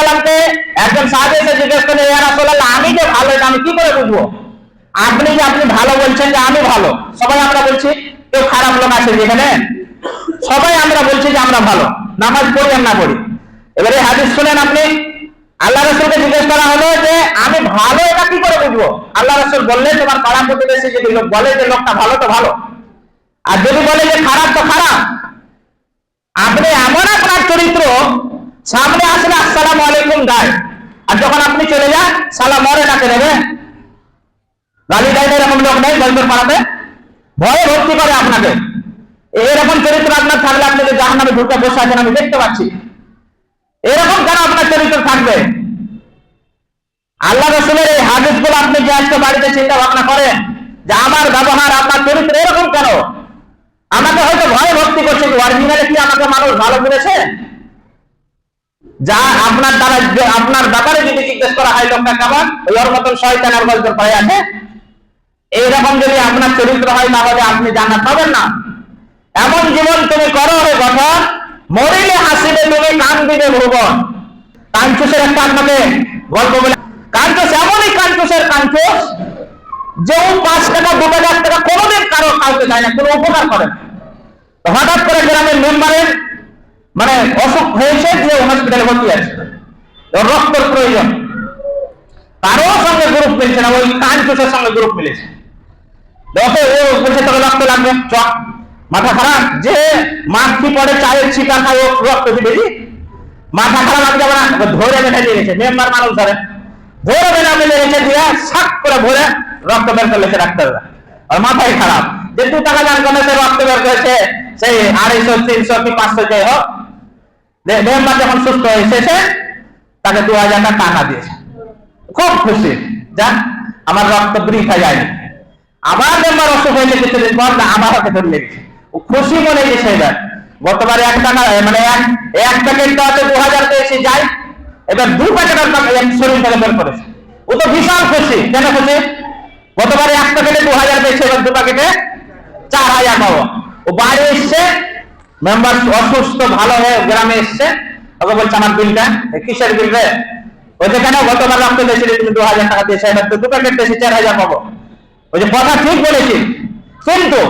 সাল্লামকে একজন এসে জিজ্ঞেস ইয়া রাসূলুল্লাহ, আমি যে ভালো আমি কি করে বুঝব? আপনি যে, আপনি ভালো বলছেন যে আমি ভালো। সবাই আমরা বলছি, কেউ খারাপ লোক আছে যেখানে? সবাই আমরা বলছি যে আমরা ভালো। নামাজ পড়ি আর না পড়ি। এবারে হাদিস শুনেন আপনি। আল্লাহ রসুলকে জিজ্ঞেস করা হলো যে, আমি ভালো, এটা কি করে বুঝব? আল্লাহ রসুল বললেন, তোমার পাড়া প্রতিবেশী যদি লোক বলে যে লোকটা ভালো, তো ভালো। আর যদি বলে যে খারাপ, তো খারাপ। আপনি এমন আপনার চরিত্র সামনে আসলে আসসালাম আলাইকুম গায় আর যখন আপনি চলে যান, সালাম মরে নাকে নেবে গালি দেয় এরকম লোক নেই, গল্পের পাড়াতে। ভয়ে ভর্তি করে আপনাকে। এরকম চরিত্র আপনার থাকলে আপনি যে জাহান নামে ঢুকে বসে আছেন, আমি দেখতে পাচ্ছি। এরকম কেন আপনার চরিত্র থাকবে? আল্লাহ রসুলের এই হাদিসগুলো আপনি যে আজকে বাড়িতে চিন্তা ভাবনা করেন, যে আমার ব্যবহার, আপনার চরিত্র এরকম কেন? আমাকে হয়তো ভয় ভক্তি করছে অরিজিনালে কি আমাকে মানুষ ভালো বলেছে যা আপনার দ্বারা আপনার ব্যাপারে যদি জিজ্ঞেস করা হয়, লোকটা কেমন? ওর মতন শয়তানের গল্প পড়ে আছে। এইরকম যদি আপনার চরিত্র হয়, তাহলে আপনি জান্নাত পাবেন না। এমন জীবন তুমি করো রে গঠন মরিলে হাসিবে তুমি কান্দিবে ভুবন। কাঞ্চুসের একটা আপনাকে গল্প বলে কাঞ্চুস, এমনই কাঞ্চুসের কাঞ্চুস, যে ও পাঁচ টাকা, দু হাজার টাকা কোনোদিন কারও কাউকে দেয় না, কোনো উপকার করে। হঠাৎ করে গ্রামের মেম্বারের মানে অসুখ হয়েছে যে হসপিটালে ভর্তি আছে। রক্তের প্রয়োজন। কারও সঙ্গে গ্রুপ মিলছে না, ওই কাঞ্চুসের সঙ্গে গ্রুপ মিলেছে। দেখো ও বলছে, তোকে রক্ত লাগবে, চ। মাথা খারাপ? যে মাটি পড়ে চায়ের ছিটা খায় রক্ত দিবে? মাথা খারাপ, আমি যাব না। ধরে বেঁধে দিয়ে গেছে, মেম্বার মানুষ ধরে। ধরে বেঁধে আমি লেগেছে দিয়ে সাক করে ভরে রক্ত বের করে লেছে ডাক্তাররা। আর মাথায় খারাপ। যে দু টাকা দান সে রক্ত বের করেছে সেই আড়াইশো, তিনশো কি পাঁচশো, যাই হোক। যে- মেম্বার যখন সুস্থ হয়ে এসেছে, তাকে দু হাজার টাকা দিয়েছে। খুব খুশি। যাক, আমার রক্ত বৃথা যায়নি। আবার মেম্বার অসুখ হয়েছে কিছুদিন পর আবার ওকে ধরে লেগেছে ও খুশি মনে গেছে এবার। গতবার এক টাকা মানে এক এক প্যাকেট তো আছে দু হাজার পেয়েছি, যাই। এবার দু প্যাকেটের শরীর থেকে বের করেছে। ও তো বিশাল খুশি। কেন খুশি? গতবারে এক প্যাকেটে দু হাজার পেয়েছে, এবার দু প্যাকেটে চার হাজার পাবো। ও বাড়ি এসছে মেম্বার অসুস্থ, ভালো হয়ে গ্রামে এসছে। ওকে বলছে, আমার বিলটা কিসের বিল রে? ওই যে কেন গতবার রক্ত দিয়েছিলে তুমি দু হাজার টাকা দিয়েছে, এবার তো দু প্যাকেট দিয়েছি চার হাজার পাবো। ওই যে, কথা ঠিক বলেছি। কিন্তু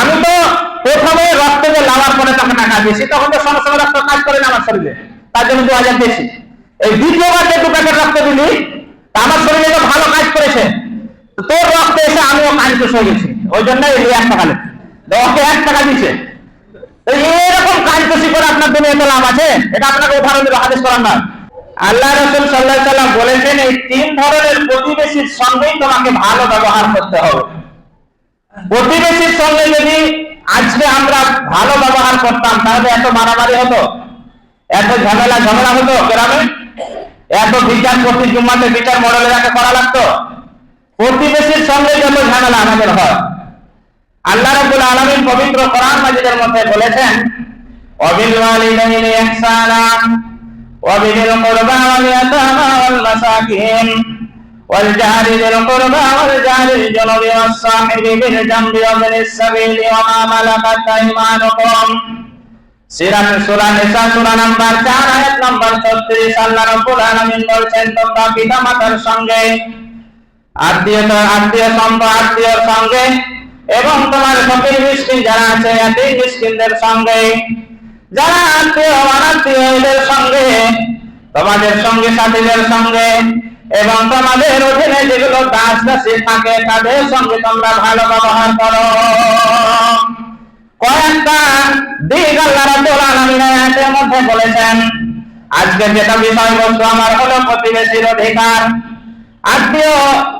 আমি তো প্রথমে রক্ত যে লাভার পরে তখন টাকা দিয়েছি, তখন তো সঙ্গে সঙ্গে রক্ত কাজ করে না আমার শরীরে। তার জন্য দু হাজার দিয়েছি। এই দ্বিতীয়বার যে দু প্যাকেট রক্ত দিলি আমার শরীরে তো ভালো কাজ করেছে। তোর রক্ত এসে আমিও কাঞ্চুস হয়ে গেছি। ওই জন্যই এই এক টাকা ওকে এক টাকা দিছে। তো এরকম কাঞ্চুসি করে আপনার দুনিয়াতে লাভ আছে। এটা আপনাকে উদাহরণ দেবো হাদিস করার না আল্লাহ রসুল সাল্লাহ সাল্লাম বলেছেন, এই তিন ধরনের প্রতিবেশীর সঙ্গেই তোমাকে ভালো ব্যবহার করতে হবে। প্রতিবেশীর সঙ্গে যদি আজকে আমরা ভালো ব্যবহার করতাম, তাহলে এত মারামারি হতো, এত ঝামেলা ঝামেলা হতো গ্রামে। এত বিচার প্রতি জুম্মাতে বিচার মডেলের একটা করা লাগতো। প্রতিবেশীর সঙ্গে যত ঝামেলা আমাদের হয় আল্লাহ রাব্বুল আলামিন পবিত্র কোরআন মাজিদের মধ্যে বলেছেন ওয়াবিল ওয়ালিদাইনি ইহসানা ওয়াবিল কুরবা ওয়াল ইয়াতামা ওয়াল মাসাকিন, ওয়াল জারি কুরবা ওয়াল জারি বিল ওয়াস সাহিবি বিল জামবি ওয়া বিল ওয়া মা মালাকাত আইমানুকুম। সূরা নিসা, সূরা নাম্বার 4 আয়াত নাম্বার 36 আল্লাহ রাব্বুল আলামিন তোমরা পিতামাতার সঙ্গে আত্মীয় আত্মীয় সম্পর্ক আত্মীয়র সঙ্গে এবং তোমার ফকির মিসকিন যারা আছে এতিম মিসকিনদের সঙ্গে, যারা আত্মীয়, অনাত্মীয়, এদের সঙ্গে, তোমাদের সঙ্গে, সাথীদের সঙ্গে, এবং তোমাদের অধীনে যেগুলো দাস দাসী থাকে, তাদের সঙ্গে তোমরা ভালো ব্যবহার করো। কয়েকটা দিক আল্লাহ রাব্বুল আয়াতের মধ্যে বলেছেন আজকে যেটা বিষয়বস্তু আমার হলো প্রতিবেশীর অধিকার। আত্মীয়,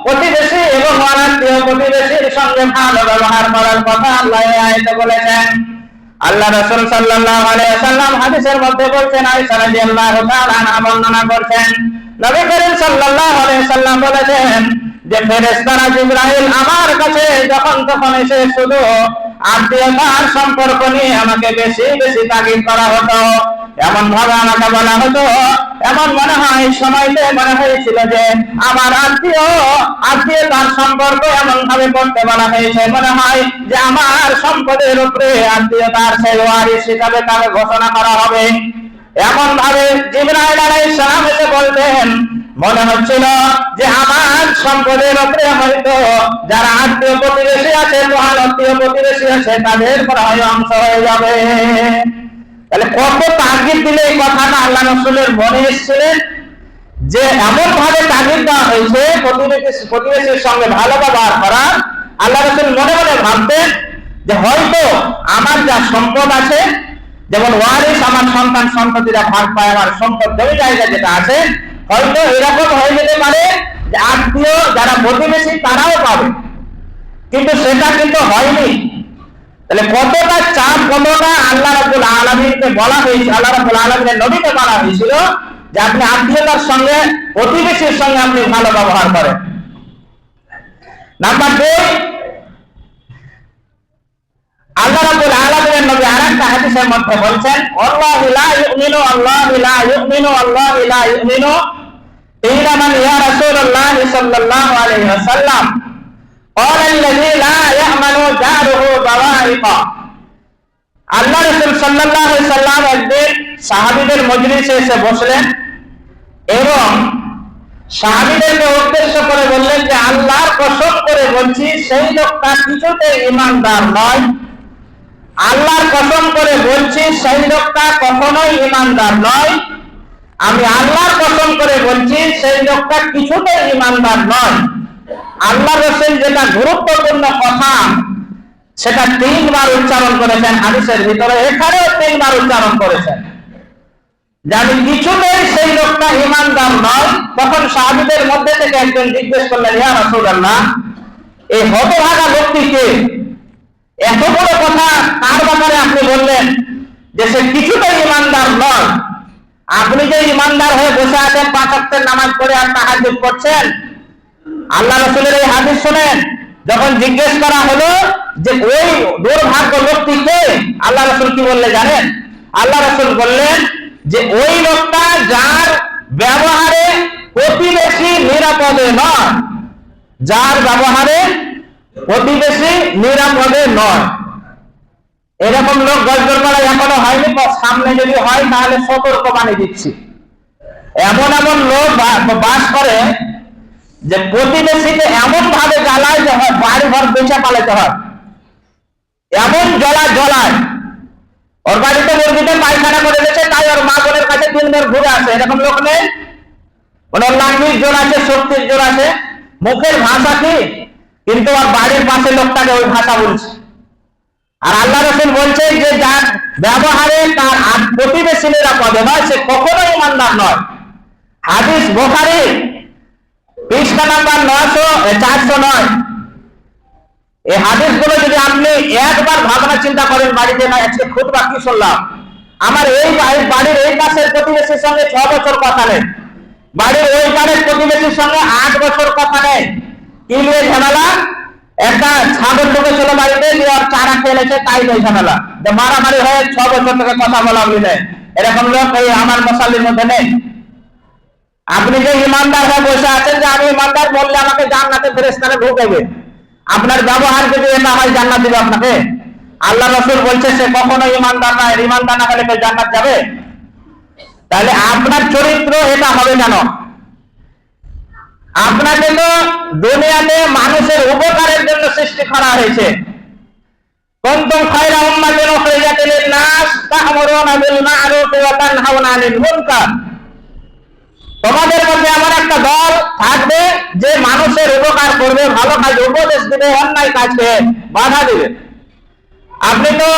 প্রতিবেশী এবং অনাত্মীয় প্রতিবেশীর সঙ্গে ভালো ব্যবহার করার কথা আল্লাহ বলেছেন। আল্লাহ রাসূল সাল্লাল্লাহু আলাইহি হাদিসের মধ্যে বলছেন, আয়েশা বর্ণনা করছেন। নবী করিম বলেছেন যে ফেরেশতারা জিবরাইল আমার কাছে যখন তখন এসে শুধু আত্মীয়তার সম্পর্ক নিয়ে আমাকে বেশি বেশি তাগিদ করা হতো। এমন ভাবে আমাকে বলা হতো, এমন মনে হয় সময়তে মনে হয়েছিল যে আমার আত্মীয় আত্মীয়তার সম্পর্ক এমন ভাবে করতে বলা হয়েছে। মনে হয় যে আমার সম্পদের উপরে আত্মীয়তার সেই ওয়ারিস হিসাবে তাকে ঘোষণা করা হবে। এমন ভাবে জিবরাইল আলাইহিস বলতেন, মনে হচ্ছিল যে আমার সম্পদের উপরে হয়তো যারা আত্মীয় প্রতিবেশী আছে, মহান আত্মীয় প্রতিবেশী আছে, তাদের পর হয় অংশ হয়ে যাবে। তাহলে কত তাগিদ দিলে এই কথাটা আল্লাহ রসুলের মনে এসেছিলেন? যে এমন ভাবে তাগিদ দেওয়া হয়েছে, প্রতিবেশী প্রতিবেশীর সঙ্গে ভালো ব্যবহার করা, আল্লাহ রসুল মনে মনে ভাবতেন যে হয়তো আমার যা সম্পদ আছে যেমন ওয়ারিস আমার সন্তান সন্ততিরা ভাগ পায়, আমার সম্পদ জমি জায়গা যেটা আছে, হয়তো এরকম হয়ে যেতে পারে যে আত্মীয় যারা প্রতিবেশী, তারাও পাবে। কিন্তু সেটা কিন্তু হয়নি। তাহলে কতটা চাপ, কতটা আল্লাহ রাব্বুল আলামিনকে বলা হয়েছে, আল্লাহ রাব্বুল আলামিনের নবীকে বলা হয়েছিল যে আপনি আত্মীয়তার সঙ্গে, প্রতিবেশীর সঙ্গে আপনি ভালো ব্যবহার করেন। নাম্বার দুই, আল্লাহ রাব্বুল আলামিনের নবী আরেকটা হাদিসের মধ্যে বলছেন আল্লাহু লা ইউমিনু আল্লাহু লা ইউমিনু আল্লাহু লা ইউমিনু ইল্লা মান ইয়া রাসূলুল্লাহ সাল্লাল্লাহু আলাইহি ওয়াসাল্লাম قال الذي لا يأمن جاره بوائقا আল্লাহ রাসূল সাল্লাল্লাহু আলাইহি সাল্লাম একদিন সাহাবীদের মজলিসে এসে বসলেন এবং সাহাবীদেরকে উদ্দেশ্য করে বললেন যে আল্লাহর কসম করে বলছি সেই লোকটা কিছুতে ইমানদার নয় আল্লাহর কসম করে বলছি, সেই লোকটা কখনোই ইমানদার নয়। আমি আল্লাহর কসম করে বলছি, সেই লোকটা কিছুতেই ইমানদার নয়। আল্লাহ রসুল যেটা গুরুত্বপূর্ণ কথা, সেটা তিনবার উচ্চারণ করেছেন হাদিসের ভিতরে, এখানেও তিনবার উচ্চারণ করেছেন। যে কিছুতেই সেই লোকটা ইমানদার নয়, তখন সাহাবিদের মধ্যে থেকে একজন জিজ্ঞেস করলেন, ইয়া রাসূলুল্লাহ, এই হতভাগা লোকটিকে এত বড় কথা তার ব্যাপারে আপনি বললেন যে সে কিছুতেই ইমানদার নয়। আপনি যে ইমানদার হয়ে বসে আছেন, পাঁচ অক্টের নামাজ পড়ে আর তাহাজ্জুদ করছেন, আল্লাহ রসুলের এই হাদিস শোনেন, যখন জিজ্ঞেস করা হলো যে ওই দুর্ভাগ্য লোকটি কে আল্লাহ রসুল কি বললে জানেন? আল্লাহ রসুল বললেন যে ওই লোকটা যার ব্যবহারে প্রতিবেশী নিরাপদে নয়, যার ব্যবহারে প্রতিবেশী নিরাপদে নয়। এরকম লোক গজগর পাড়ায় এখনও হয়নি সামনে যদি হয়, তাহলে সতর্ক বাণী দিচ্ছি। এমন এমন লোক বাস করে যে প্রতিবেশীকে এমন ভাবে জ্বালায় যে বাড়ি ঘর বেচা হয়। এমন জ্বলা জ্বলায়। ওর বাড়িতে মুরগিতে পায়খানা করে গেছে তাই ওর মা বোনের কাছে তিনবার ঘুরে আসে। এরকম লোক নেই? ওনার লাঠির জোর আছে শক্তির জোর আছে। মুখের ভাষা কি? কিন্তু আর বাড়ির পাশে লোকটাকে ওই ভাষা বলছে। আর আল্লাহ রসুল বলছেন যে যার ব্যবহারে তার প্রতিবেশী নিরাপদে নয়, সে কখনোই ইমানদার নয়। হাদিস বোখারি পৃষ্ঠা নাম্বার নয়শো চারশো নয়। এই হাদিসগুলো যদি আপনি একবার ভাবনা চিন্তা করেন বাড়িতে না, আজকে খুব বাকি শুনলাম? আমার এই বাড়ির এই পাশের প্রতিবেশীর সঙ্গে ছ বছর কথা নেই। বাড়ির ওই পাড়ের প্রতিবেশীর সঙ্গে আট বছর কথা নেই। কি নিয়ে ঝামেলা? একটা ছাগল ঢুকেছিল বাড়িতে যে ওর চারা খেলেছে তাই নেই ঝামেলা। যে মারামারি হয়ে ছ বছর থেকে কথা বলা বলি এরকম লোক এই আমার মশালির মধ্যে নেই। আপনি যে ইমানদার হয়ে বসে আছেন যে আমি ইমানদার, বললে আমাকে জান্নাতে ফেরেস্তানে ঢুকাবে আপনার ব্যবহার যদি এটা হয়, জান্নাত দিবে আপনাকে। আল্লাহ রসুল বলছে, সে কখনো ইমানদার না ইমানদার না হলে জান্নাত যাবে? তাহলে আপনার চরিত্র এটা হবে কেন? আপনাকে তো দুনিয়াতে মানুষের উপকারের জন্য সৃষ্টি করা হয়েছে। কুনতুম খায়রা উম্মাতিন উখরিজাত লিন-নাস, তা'মুরুনা বিল মা'রুফ ওয়া তানহাউনা আনিল মুনকার তোমাদের মধ্যে এমন একটা দল থাকবে যে মানুষের উপকার করবে, ভালো কাজ উপদেশ দিবে, অন্যায় কাজকে বাধা দিবে। আপনি তো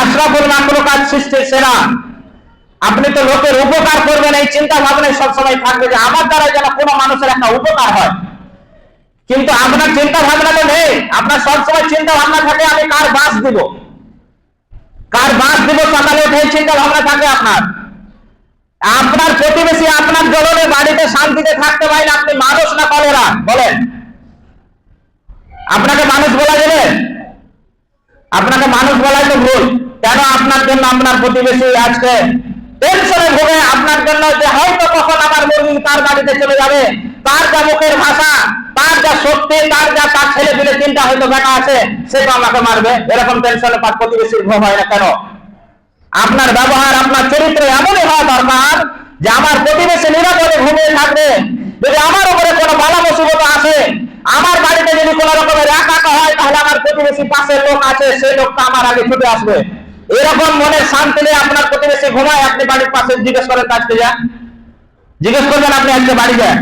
আশরাফুল সৃষ্টির সেরা। আপনি তো লোকের উপকার করবেন এই চিন্তা ভাবনায় সবসময় থাকবে যে আমার দ্বারা যেন কোনো মানুষের একটা উপকার হয়। কিন্তু আপনার চিন্তা ভাবনা তো নেই। আপনার সবসময় চিন্তা ভাবনা থাকে, আমি কার বাস দিব? কার বাস দিব সকালে উঠে চিন্তা ভাবনা থাকে আপনার। আপনার প্রতিবেশী আপনার জ্বলনে বাড়িতে শান্তিতে থাকতে পারেন আপনি মানুষ না কলেরা? বলেন। আপনাকে মানুষ বলা যাবে? আপনাকে মানুষ বলাই তো ভুল। কেন আপনার জন্য আপনার প্রতিবেশী আজকে টেনশনে ভোগে আপনার জন্য যে হয়তো কখন আমার মুরগি তার বাড়িতে চলে যাবে, তার যা মুখের ভাষা, তার যা শক্তি, তার যা তার ছেলে পেলে চিন্তা হয়তো বেটা আছে, সে তো আমাকে মারবে। এরকম টেনশনে তার প্রতিবেশীর ঘুম হয় না কেন? আপনার ব্যবহার, আপনার চরিত্র এমনই হওয়া দরকার যে আমার প্রতিবেশী নিরাপদে ঘুমে থাকবে। যদি আমার উপরে কোনো বালা মুসিবত আসে, আমার বাড়িতে যদি কোনো রকমের একা হয়, তাহলে আমার প্রতিবেশী পাশের লোক আছে, সেই লোকটা আমার আগে ছুটে আসবে। এরকম মনে শান্তি নিয়ে আপনার প্রতিবেশী ঘুমায়, আপনি বাড়ির পাশে জিজ্ঞেস করেন আজকে যা? জিজ্ঞেস করবেন, আপনি আজকে বাড়ি যান?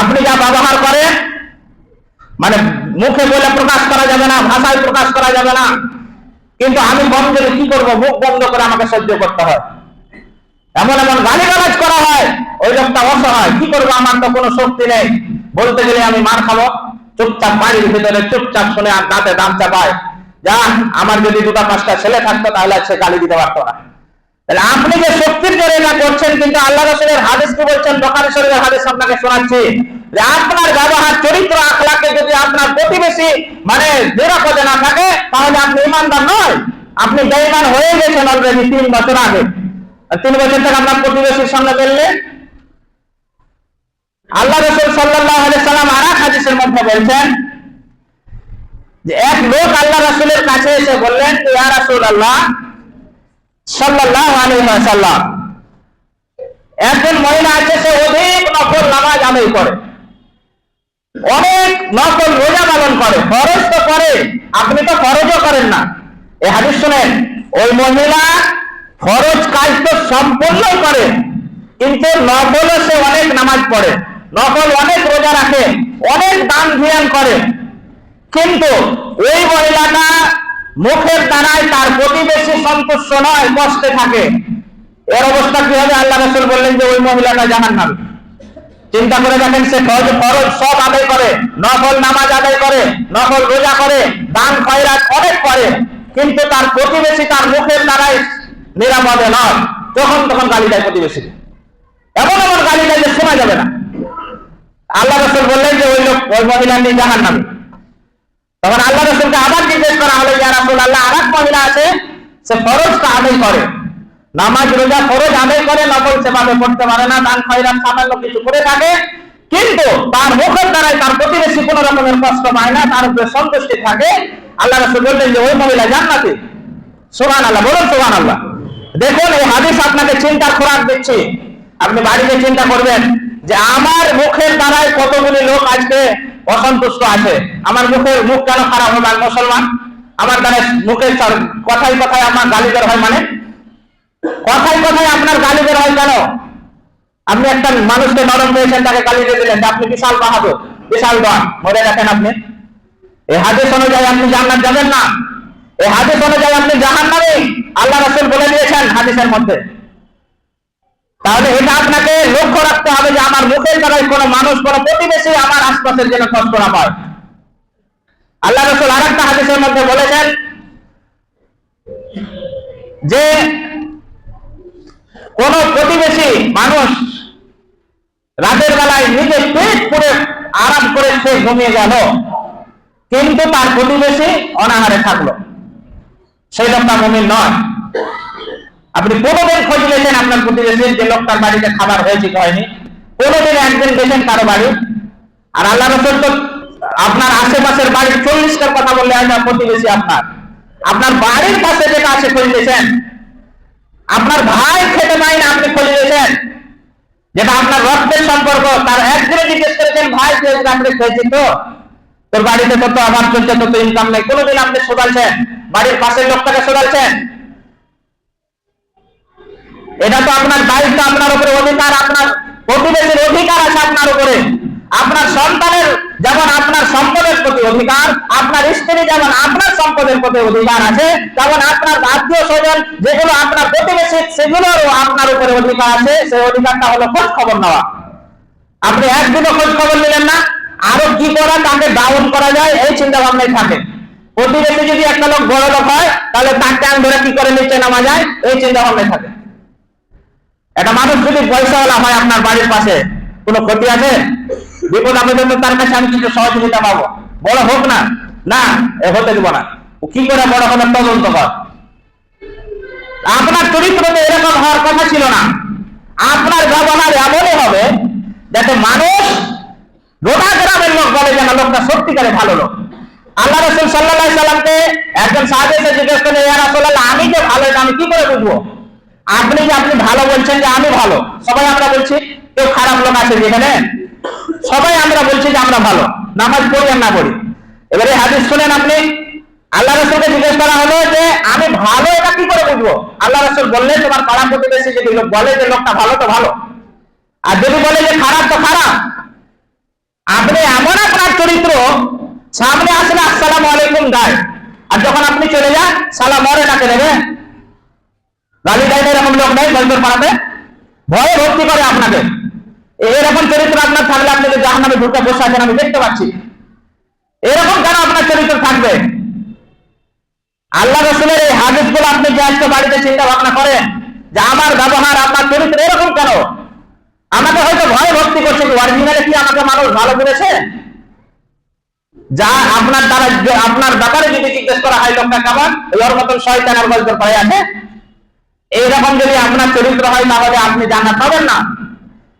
আপনি যা ব্যবহার করেন মানে মুখে বলে প্রকাশ করা যাবে না, ভাষায় প্রকাশ করা যাবে না। কিন্তু আমি বন্ধ কি করব? মুখ বন্ধ করে আমাকে সহ্য করতে হয়। এমন এমন গালিগালাজ করা হয়, ওই লোকটা অসহায়। কি করব? আমার তো কোনো শক্তি নেই। বলতে গেলে আমি মার খাব। চুপচাপ বাড়ির ভিতরে চুপচাপ শুনে আর দাঁতে দাম চাপায়। যা, আমার যদি দুটা পাঁচটা ছেলে থাকতো, তাহলে সে গালি দিতে পারতো না। তাহলে আপনি যে শক্তির জোরে না করছেন, কিন্তু আল্লাহ রসুলের হাদিস কি বলছেন? বখারি শরীরের হাদিস আপনাকে শোনাচ্ছি। যে আপনার ব্যবহার, চরিত্র, আখলাকে যদি আপনার প্রতিবেশী মানে নিরাপদে না থাকে, তাহলে আপনি ইমানদার নয়। আপনি বেঈমান হয়ে গেছেন অলরেডি তিন বছর আগে। তিন বছর থেকে আপনার প্রতিবেশীর সঙ্গে মিললে আল্লাহ রসুল সাল্লাহ সাল্লাম আর এক হাদিসের মধ্যে বলছেন যে এক লোক আল্লাহ রসুলের কাছে এসে বললেন ওয়াসাল্লাম, একজন মহিলা আছে, সে অধিক নকল নামাজ আদায় করে। অনেক নকল রোজা পালন করে। খরচ তো করে, আপনি তো খরচও করেন না। এই হাদিস শুনেন, ওই মহিলা খরচ কাজ তো সম্পূর্ণই করে, কিন্তু নফলও সে অনেক নামাজ পড়ে নকল অনেক রোজা রাখে, অনেক দান ধ্যান করে। কিন্তু ওই মহিলাটা মুখের দ্বারাই তার প্রতিবেশী সন্তুষ্ট নয়, কষ্টে থাকে। এর অবস্থা কি হবে আল্লাহ রসুল বললেন যে ওই মহিলাটা জাহান নামে চিন্তা করে দেখেন সে ফরজ ফরজ সব আদায় করে, নফল নামাজ আদায় করে, নফল রোজা করে, দান, খয়রাত অনেক করে, কিন্তু তার প্রতিবেশী তার মুখের দ্বারাই নিরাপদে নয়। তখন তখন গালি দেয় প্রতিবেশী এমন এমন গালি দেয় যে শোনা যাবে না। আল্লাহ রসুল বললেন যে ওই লোক, ওই মহিলা নিয়ে জাহান নামে তখন আল্লাহ রসুলকে আবার জিজ্ঞেস করা হলো, ইয়া রাসূল আল্লাহ আর মহিলা আছে, সে ফরজটা আদায় করে। নামাজ, রোজা ফরজ আদায় করে নকল সেভাবে পড়তে পারে না, দান, খয়রাত, সামান্য কিছু করে থাকে। কিন্তু তার মুখের দ্বারাই তার প্রতিবেশী কোন রকমের কষ্ট পায় না, তার উপরে সন্তুষ্টি থাকে। আল্লাহ রসুল বললেন যে, ওই মহিলা জান্নাতি। সুবহান আল্লাহ বলুন সুবহান আল্লাহ দেখুন, এই হাদিস আপনাকে চিন্তার খোরাক দিচ্ছি। আপনি বাড়িতে চিন্তা করবেন যে, আমার মুখের দ্বারাই কতগুলি লোক আজকে অসন্তুষ্ট আছে। আমার মুখের মুখ কেন খারাপ আমি মুসলমান? আমার দ্বারা মুখের চার- কথায় আমার গালি বের হয় মানে? কথায় কথায় আপনার গালি বের হয় কেন? আপনি একটা মানুষকে নরম পেয়েছেন তাকে গালি দিয়ে দিলেন আপনি বিশাল বাহাদুর, বিশাল দন মরে রাখেন আপনি। এই হাদিস অনুযায়ী আপনি জান্নাত যাবেন না। এই হাদিস অনুযায়ী আপনি জাহান নামে আল্লাহ রাসূল বলে দিয়েছেন হাদিসের মধ্যে। তাহলে এটা আপনাকে লক্ষ্য রাখতে হবে যে আমার মুখের দ্বারাই কোনো মানুষ, কোনো প্রতিবেশী আমার আশপাশের যেন কষ্ট না পায় আল্লাহ রসুল আর একটা হাদিসের মধ্যে বলেছেন যে কোন প্রতিবেশী মানুষ রাতের বেলায় নিজে পেট পুরে আরাম করে সে ঘুমিয়ে গেল, কিন্তু তার প্রতিবেশী অনাহারে থাকল। সেই লোকটা মমিন নয়। আপনি কোনোদিন খোঁজ নিয়েছেন আপনার প্রতিবেশীর যে লোকটার বাড়িতে খাবার হয়েছে হয়নি? কোনোদিন একদিন গেছেন কারও বাড়ি? আর আল্লাহ রসুল তো আপনার আশেপাশের বাড়ির চল্লিশটার কথা বললে না প্রতিবেশী আপনার। আপনার বাড়ির পাশে যেটা আছে খোঁজ নিয়েছেন। আপনার ভাই খেতে পায় না আপনি খোঁজ নিয়েছেন। যেটা আপনার রক্তের সম্পর্ক, তার একদিনে জিজ্ঞেস করেছেন, ভাই, তুই আজকে রাত্রে খেয়েছি তো? তোর বাড়িতে কত আবার চলছে, তত ইনকাম নেই। কোনোদিন আপনি শোধালছেন? বাড়ির পাশের লোকটাকে শোধালছেন? এটা তো আপনার দায়িত্ব, আপনার উপরে অধিকার, আপনার প্রতিবেশীর অধিকার আছে আপনার উপরে। আপনার সন্তানের যেমন আপনার সম্পদের প্রতি অধিকার, আপনার স্ত্রী যেমন আপনার সম্পদের প্রতি অধিকার আছে, তেমন আপনার আত্মীয় স্বজন যেগুলো আপনার প্রতিবেশী, সেগুলোরও আপনার উপরে অধিকার আছে। সেই অধিকারটা হলো খোঁজ খবর নেওয়া। আপনি একদিনও খোঁজ খবর নিলেন না। আরও কি করা, তাকে ডাউন করা যায়, এই চিন্তা ভাবনায় থাকে। প্রতিবেশী যদি একটা লোক বড় লোক হয়, তাহলে তাকে ট্যাং ধরে কি করে নিচে নামা যায়? এই চিন্তা ভাবনায় থাকে। একটা মানুষ যদি পয়সাওয়ালা হয় আপনার বাড়ির পাশে, কোনো ক্ষতি আছে? বিপদ আপদের তো তার কাছে আমি কিছু সহযোগিতা পাবো। বড় হোক না না, এ হতে দিব না। কি করে বড় হবে তদন্ত কর। আপনার চরিত্র তো এরকম হওয়ার কথা ছিল না। আপনার ব্যবহার এমনই হবে যাতে মানুষ গোটা গ্রামের লোক বলে যে না লোকটা সত্যিকারে ভালো লোক। আল্লাহ রসুল সাল্লাহ সাল্লামকে একজন সাহায্য জিজ্ঞেস করলেন, ইয়া রাসূলুল্লাহ, আমি যে ভালো এটা আমি কি করে বুঝব? আপনি যে আপনি ভালো বলছেন যে আমি ভালো, সবাই আমরা বলছি, কেউ খারাপ লোক আছে যেখানে? সবাই আমরা বলছি যে আমরা ভালো, নামাজ পড়ি আর না পড়ি। এবারে হাদিস শুনেন আপনি, আল্লাহ রসুলকে জিজ্ঞেস করা হলো যে, আমি ভালো এটা কি করে বুঝব? আল্লাহ রসুল বললেন, তোমার পাড়া প্রতিবেশী যদি বলে যে লোকটা ভালো, তো ভালো। আর যদি বলে যে খারাপ, তো খারাপ। আপনি এমন আপনার চরিত্র, সামনে আসলে আসসালামু আলাইকুম গায়। আর যখন আপনি চলে যান, সালাম ডাকে দেবে গালি দেয় এরকম লোক নেই গল্পের পাড়াতে। ভয়ে ভক্তি করে আপনাকে। এরকম চরিত্র আপনার থাকলে আপনি যে নামে ঢুকে বসে আছেন, আমি দেখতে পাচ্ছি। এরকম কেন আপনার চরিত্র থাকবে? আল্লাহ রসুলের এই হাদিসগুলো আপনি যে আজকে বাড়িতে চিন্তা ভাবনা করেন, যে আমার ব্যবহার, আপনার চরিত্র এরকম কেন? আমাকে হয়তো ভয় ভক্তি করছে অরিজিনালে কি আমাকে মানুষ ভালো বলেছে যা আপনার দ্বারা আপনার ব্যাপারে যদি জিজ্ঞেস করা হয় লোকটা কেমন? ওর মতন শয়তানের গল্প পড়ে আছে। এইরকম যদি আপনার চরিত্র হয়, তাহলে আপনি জান্নাত পাবেন না।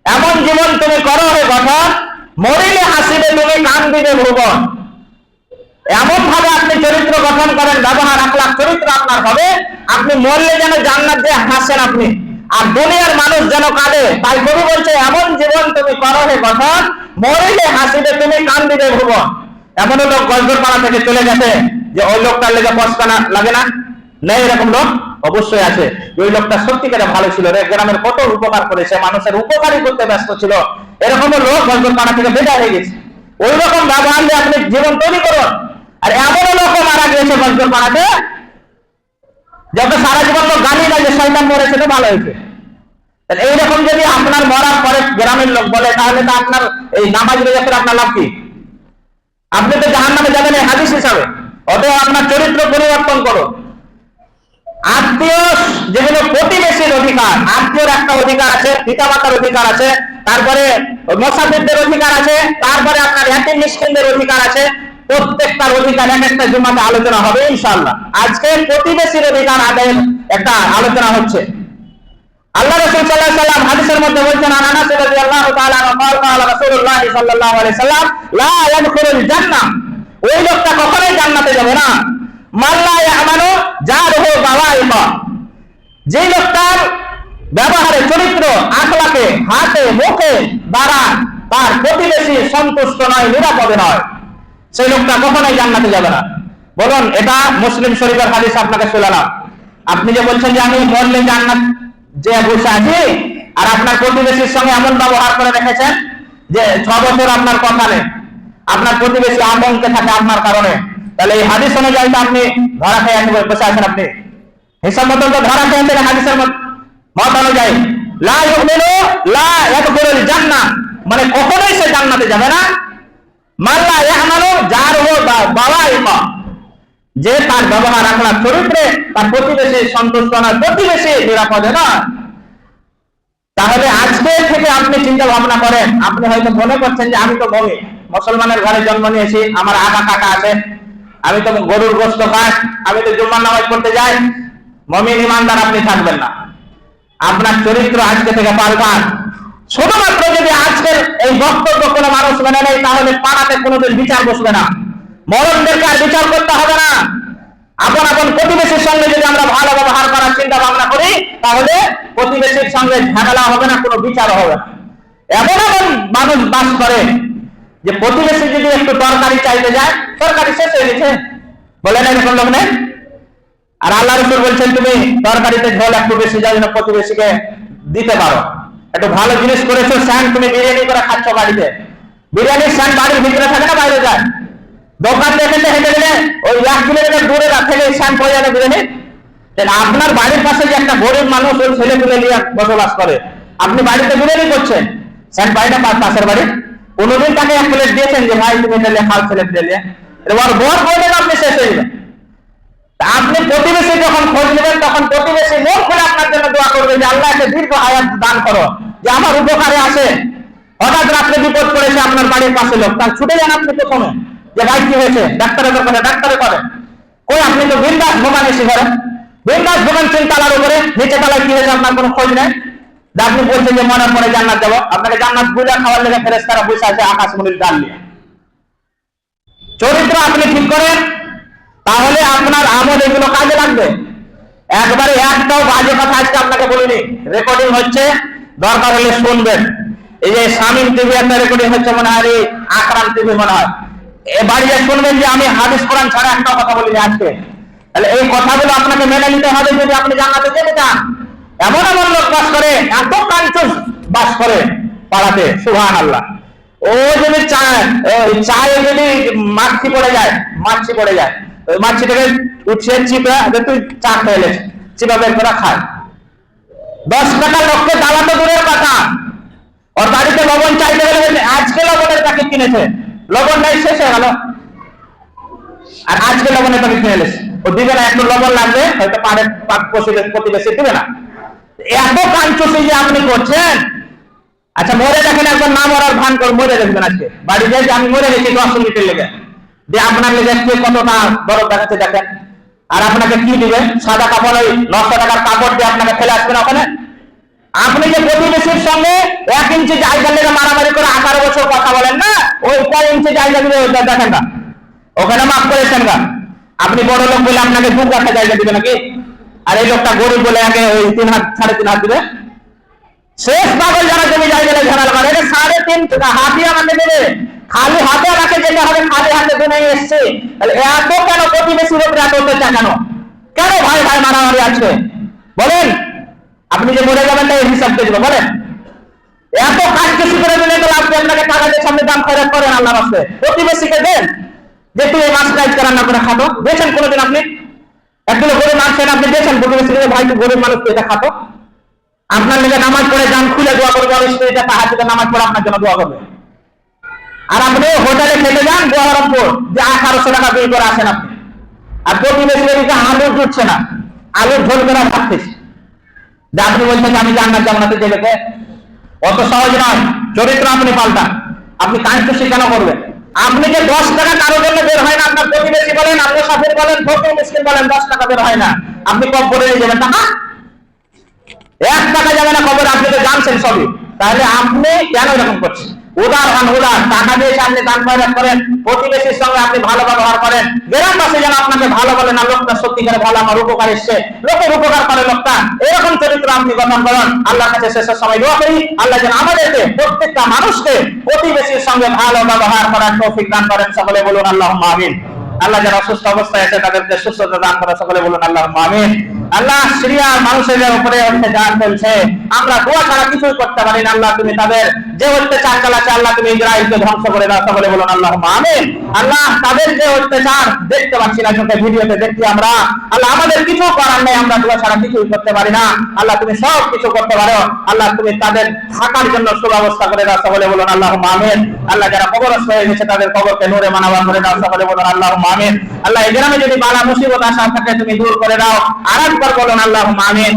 এমন জীবন তুমি করো হে গঠন মরিলে হাসিবে তুমি কান দিবে ভুবন। এমন ভাবে আপনি চরিত্র গঠন করেন, ব্যবহার, আখলাখ, চরিত্র আপনার হবে। আপনি মরলে যেন জান্নাত দিয়ে হাসেন আপনি। আর দুনিয়ার মানুষ যেন কাঁদে, তাই কবি বলছে, এমন জীবন তুমি করো হে গঠন মরিলে হাসিবে তুমি কান দিবে ভুবন। এমন লোক গল্পের পাড়া থেকে চলে গেছে যে, ওই লোকটার লেগে পস্তানা লাগে না? নেই এরকম লোক। অবশ্যই আছে। ওই লোকটা সত্যিকারে ভালো ছিল রে, গ্রামের কত উপকার করেছে মানুষের উপকারী করতে ব্যস্ত ছিল। এরকম লোক গল্পের পাড়া থেকে বেকার হয়ে গেছে। ওই রকম ব্যবহার দিয়ে আপনি জীবন তৈরি করুন। আর এমন লোক মারা গিয়েছে গল্পের পাড়াতে, যত সারা জীবন লোক গালি না যে শয়তান মরেছে তো ভালো হয়েছে। এইরকম যদি আপনার মরার পরে গ্রামের লোক বলে, তাহলে তো আপনার এই নামাজ রোজাতে আপনার লাভ কি? আপনি তো জাহান নামে যাবেন এই হাদিস হিসাবে। অতএব আপনার চরিত্র পরিবর্তন করো আত্মীয় যেগুলো প্রতিবেশীর অধিকার আত্মীয়র একটা অধিকার আছে পিতা মাতার অধিকার আছে তারপরে মশাফিরদের অধিকার আছে তারপরে আপনার এতিম মিসকিনদের অধিকার আছে প্রত্যেকটার অধিকার এক একটা জুমাতে আলোচনা হবে ইনশাআল্লাহ আজকে প্রতিবেশীর অধিকার আদায়ের একটা আলোচনা হচ্ছে আল্লাহ রাসূল সাল্লাল্লাহু আলাইহি সাল্লাম হাদিসের মধ্যে বলছেন আনাস রাদিয়াল্লাহু তাআলা قال قال রাসূলুল্লাহ সাল্লাল্লাহু আলাইহি সাল্লাম লা ইয়াদখুলুল জান্নাহ ওই লোকটা কখনোই জান্নাতে যাবে না মাল্লা ইয়ামানু জারহু বাওয়াইমা যে লোকটার ব্যবহারে চরিত্র, আখলাকে, হাতে, মুখে দ্বারা তার প্রতিবেশী সন্তুষ্ট নয়, নিরাপদে নয়, সেই লোকটা কখনোই জান্নাতে যাবে না। বলুন, এটা মুসলিম শরীফের হাদিস, আপনাকে শোনালাম আপনি যে বলছেন যে আমি মরলে জান্নাত, যে বসে আছি আর আপনার প্রতিবেশীর সঙ্গে এমন ব্যবহার করে রেখেছেন যে ছ বছর আপনার কথা নেই, আপনার প্রতিবেশী আতঙ্কে থাকে আপনার কারণে। তাহলে এই হাদিস অনুযায়ী আপনি ধরা খেয়ে বসে আছেন আপনি। মতন তো ধরা আছেন হাদিসের মত অনুযায়ী। লা ইউমিনু, লা ইয়াদখুলুল জান্নাহ মানে কখনোই সে জান্নাতে যাবে না। মাল্লা ইয়াহমানু যার ও বাওয়াইমা যে তার ব্যবহার, আখলাখ চরিত্রে তার প্রতিবেশী সন্তুষ্ট না, প্রতিবেশী নিরাপদে নয় তাহলে আজকে থেকে আপনি চিন্তা ভাবনা করেন। আপনি হয়তো মনে করছেন যে আমি তো মমি মুসলমানের ঘরে জন্ম নিয়েছি, আমার আগা কাকা আছে। আমি তো গরুর গোস্ত খাই, আমি তো জুম্মার নামাজ পড়তে যাই। মমিন ইমানদার আপনি থাকবেন না। আপনার চরিত্র আজকে থেকে পাল্টান। শুধুমাত্র যদি আজকের এই বক্তব্য কোনো মানুষ মেনে নেয়, তাহলে পাড়াতে কোনোদিন বিচার বসবে না। মরণদেরকে আর বিচার করতে হবে না? আপন আপন প্রতিবেশীর সঙ্গে যদি আমরা ভালো ব্যবহার করার চিন্তা ভাবনা করি, তাহলে প্রতিবেশীর সঙ্গে ঝামেলা হবে না, কোনো বিচার হবে না। এমন এমন মানুষ বাস করে যে প্রতিবেশী যদি একটু তরকারি চাইতে যায়, তরকারি শেষ হয়ে গেছে। বলেন এরকম লোক নেই? আর আল্লাহ রসুল বলছেন, তুমি তরকারিতে ঝোল একটু বেশি যাও যেন প্রতিবেশীকে দিতে পারো। একটু ভালো জিনিস করেছ, স্যান তুমি বিরিয়ানি করে খাচ্ছ বাড়িতে। বিরিয়ানির স্যান বাড়ির ভিতরে থাকে না, বাইরে যায়। দোকান দেখে হেঁটে গেলে ওই এক কিলোমিটার দূরে থেকে স্যান পড়ে যাবে বিরিয়ানি। আপনার বাড়ির পাশে যে একটা গরিব মানুষ ওই ছেলে তুলে নিয়ে বসবাস করে, আপনি বাড়িতে বিরিয়ানি করছেন। স্যান বাড়িটা পাশের বাড়ি। কোনোদিন তাকে এক প্লেট দিয়েছেন যে, ভাই, তুমি নিলে খাল ছেলে দিলে এবার বর বললেন আপনি শেষ হয়ে যাবেন। আপনি প্রতিবেশী যখন খোঁজ নেবেন, তখন প্রতিবেশী মন খুলে আপনার জন্য দোয়া করবে যে আল্লাহকে দীর্ঘ হায়াত দান করো যে আমার উপকারে আসে। হঠাৎ রাত্রে বিপদ পড়েছে, আপনার বাড়ির পাশে লোক। তার ছুটে যান আপনি প্রথমে যে, ভাই, কি হয়েছে? ডাক্তারের দোকানে ডাক্তারে করে। কই, আপনি তো বিন্দাস দোকান এসে করেন বিন্দাস দোকান তিন তালার উপরে। নিচে তালায় কি হয়েছে, আপনার কোনো খোঁজ নেই? আপনি বলছেন যে, মরার পরে জান্নাত যাব। আপনাকে জান্নাত বুঝা খাওয়ার লেগে ফেরেস তারা বসে আছে আকাশমণির ডাল নিয়ে। চরিত্র আপনি ঠিক করেন তাহলে আপনার আমল এগুলো কাজে লাগবে? একবারে একটাও বাজে কথা আজকে আপনাকে বলিনি। রেকর্ডিং হচ্ছে, দরকার হলে শুনবেন। এই যে শামিম টিভি একটা রেকর্ডিং হচ্ছে মনে হয় আকরাম টিভি মনে হয়। বাড়িতে শুনবেন যে আমি হাদিস, কোরআন ছাড়া একটা কথা বলিনি আজকে। তাহলে এই কথাগুলো আপনাকে মেনে নিতে হবে যদি আপনি জান্নাতে যেতে চান। এমন এমন লোক বাস করে, এত কাঞ্চুস বাস করে পাড়াতে সুহান আল্লাহ ও যদি চায় চায়ে যদি মাছি পড়ে যায়, মাছি পড়ে যায়। ওই মাছিটাকে উঠিয়ে তুই চা এলেছ চিপা বের করে খায়। দশ টাকা লোককে তো দূরের কথা। ওর বাড়িতে লবণ চাইতে গেলে আজকে লবণের প্যাকেট কিনেছে। লবণ নাই শেষ হয়ে গেল। আর আজকে লবণের প্যাকেট কিনে এলেছে ও দিবে না, একটু লবণ লাগবে, হয়তো পাক প্রতিবেশী দিবে না। এত কাঞ্চুসি যে আপনি করছেন। আচ্ছা মরে দেখেন একবার না মরার ভান করে, মরে দেখবেন আজকে। বাড়ি যাই আমি মরে গেছি দশ মিনিটের লেগে। যে আপনার লেগে কতটা দরদ দেখাচ্ছে দেখেন। আর আপনাকে কি দিবে? সাদা কাপড় ওই নশো টাকার কাপড় দিয়ে আপনাকে ফেলে আসবেন ওখানে? আপনি যে প্রতিবেশীর সঙ্গে এক ইঞ্চি জায়গা লেগে মারামারি করে আঠারো বছর কথা বলেন না, ওই কয় ইঞ্চি জায়গা দিবে দেখেন না। ওখানে মাফ করেছেন গা। আপনি বড় লোক বলে আপনাকে দু কাঠা জায়গা দিবে নাকি? আর এই লোকটা গরিব বলে আগে ওই তিন হাত, সাড়ে তিন হাত দিবে। শেষ পাগল যারা জমি জায়গা ঝামেলা করে সাড়ে তিন টাকা হাতি আমাকে দেবে। খালি হাতে আমাকে যেতে হবে, খালি হাতে জমে এসছে। তাহলে এত কেন প্রতিবেশীর উপরে এত অত্যাচার কেন? কেন ভাই ভাই মারামারি আছে বলেন, আপনি যে মরে যাবেন তাই হিসাব দিবো, বলেন। এত কাজ কিছু করে দিলে তো আপনি আপনাকে টাকা দিয়ে সামনে দাম খরচ করেন আল্লাহ রাস্তে। প্রতিবেশীকে দেন, যে তুই মাছ কাজ রান্না করে খাতো দিয়েছেন কোনোদিন আপনি? একদিন গরিব মানুষ ছেলে আপনি দিয়েছেন প্রতিবেশীকে ভাই, তুই গরিব মানুষ এটা খাতো আপনার লেগে নামাজ পড়ে যান, খুলে দোয়া করবে স্ত্রীটা তাহার নামাজ পড়ে আপনার জন্য দোয়া করবে। আর আপনি হোটেলে খেতে যান বহরমপুর যে আঠারোশো টাকা বিল করে আসেন আপনি। আর প্রতিবেশী এদিকে আলু জুটছে না। আলুর ঝোল করে খেয়েছে যে আপনি বলছেন আমি জান্নাত জান্নাতে দেবে অত সহজ নয়, চরিত্র আপনি পাল্টান। আপনি কাঞ্চুষি কেন করবেন? আপনি যে দশ টাকা কারোর জন্য বের হয় না, আপনার প্রতিবেশী বলেন আপনি সাথের বলেন ফকির মিসকিন বলেন, দশ টাকা বের হয় না। আপনি কব করে নিয়ে যাবেন টাকা এক টাকা যাবে না খবর, আপনি তো জানছেন সবই। তাহলে আপনি কেন এরকম করছেন? উদার হন, উদার। টাকা দিয়ে আপনি দান খয়রাত করেন প্রতিবেশীর সঙ্গে আপনি ভালো ব্যবহার করেন। গ্রামবাসী যেন আপনাকে ভালো বলে না, লোকটা সত্যিকারে ভালো, আমার উপকার এসছে। লোকের উপকার করে লোকটা। এরকম চরিত্র আপনি গঠন করেন। আল্লাহর কাছে শেষের সময় দোয়া করি। আল্লাহ যেন আমাদেরকে, প্রত্যেকটা মানুষকে প্রতিবেশীর সঙ্গে ভালো ব্যবহার করার তৌফিক দান করেন। সকলে বলুন আল্লাহ আমিন। আল্লাহ যারা অসুস্থ অবস্থায় আছে, তাদেরকে সুস্থতা দান করে, সকলে বলুন আল্লাহ আমিন। আল্লাহ সিরিয়ার মানুষের উপরে অত্যাচার চলছে আমরা দোয়া ছাড়া কিছুই করতে পারি না। আল্লাহ তুমি তাদের যে অত্যাচার চালাচ্ছে আল্লাহ তুমি ইসরায়েলকে ধ্বংস করে দাও, সকলে বলুন আল্লাহ আমিন। আল্লাহ তাদের যে অত্যাচার দেখতে পাচ্ছি না, চোখে ভিডিওতে দেখছি আমরা। আল্লাহ আমাদের কিছু করার নেই, আমরা দোয়া ছাড়া কিছুই করতে পারি না। আল্লাহ তুমি সব কিছু করতে পারো। আল্লাহ তুমি তাদের থাকার জন্য সুব্যবস্থা করে দাও, সকলে বলুন আল্লাহ আমিন। আল্লাহ যারা কবরস্থ হয়ে গেছে, তাদের কবরকে নূরে মানাবা করে দাও, সকলে বলুন আল্লাহ আমিন। আল্লাহ এই গ্রামে যদি বালা মুসিবত আসা থাকে, তুমি দূর করে দাও। আর একবার আল্লাহ আমিন।